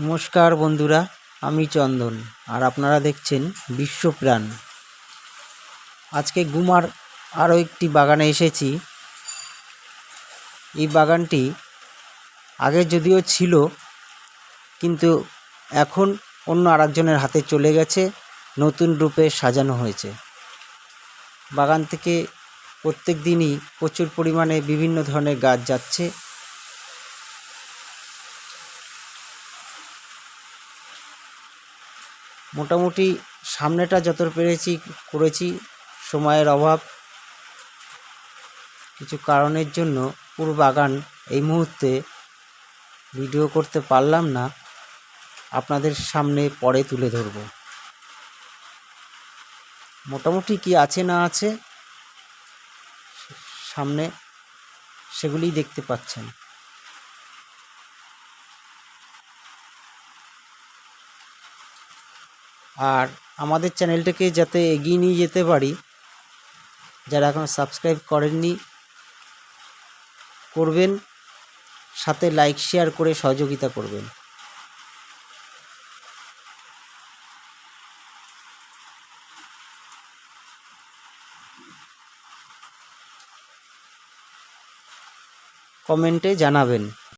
নমস্কার বন্ধুরা, আমি চন্দন আর আপনারা দেখছেন বিশ্বপ্রাণ আজকে গুমার আরও একটি বাগানে এসেছি। এই বাগানটি আগে যদিও ছিল, কিন্তু এখন অন্য আরেকজনের হাতে চলে গেছে, নতুন রূপে সাজানো হয়েছে। বাগান থেকে প্রত্যেক দিনই প্রচুর পরিমাণে বিভিন্ন ধরনের গাছ যাচ্ছে। মোটামুটি সামনেটা যত পেরেছি করেছি, সময়ের অভাব। কিছু কারণের জন্য পুরো বাগান এই মুহূর্তে ভিডিও করতে পারলাম না। আপনাদের সামনে পরে তুলে ধরব। মোটামুটি কি আছে না আছে, সামনে সেগুলিই দেখতে পাচ্ছেন। আর আমাদের চ্যানেলটাকে যাতে এগিয়ে নিয়ে যেতে পারি, যারা এখন সাবস্ক্রাইব করেননি, করবেন, সাথে লাইক শেয়ার করে সহযোগিতা করবেন। কমেন্টে জানাবেন।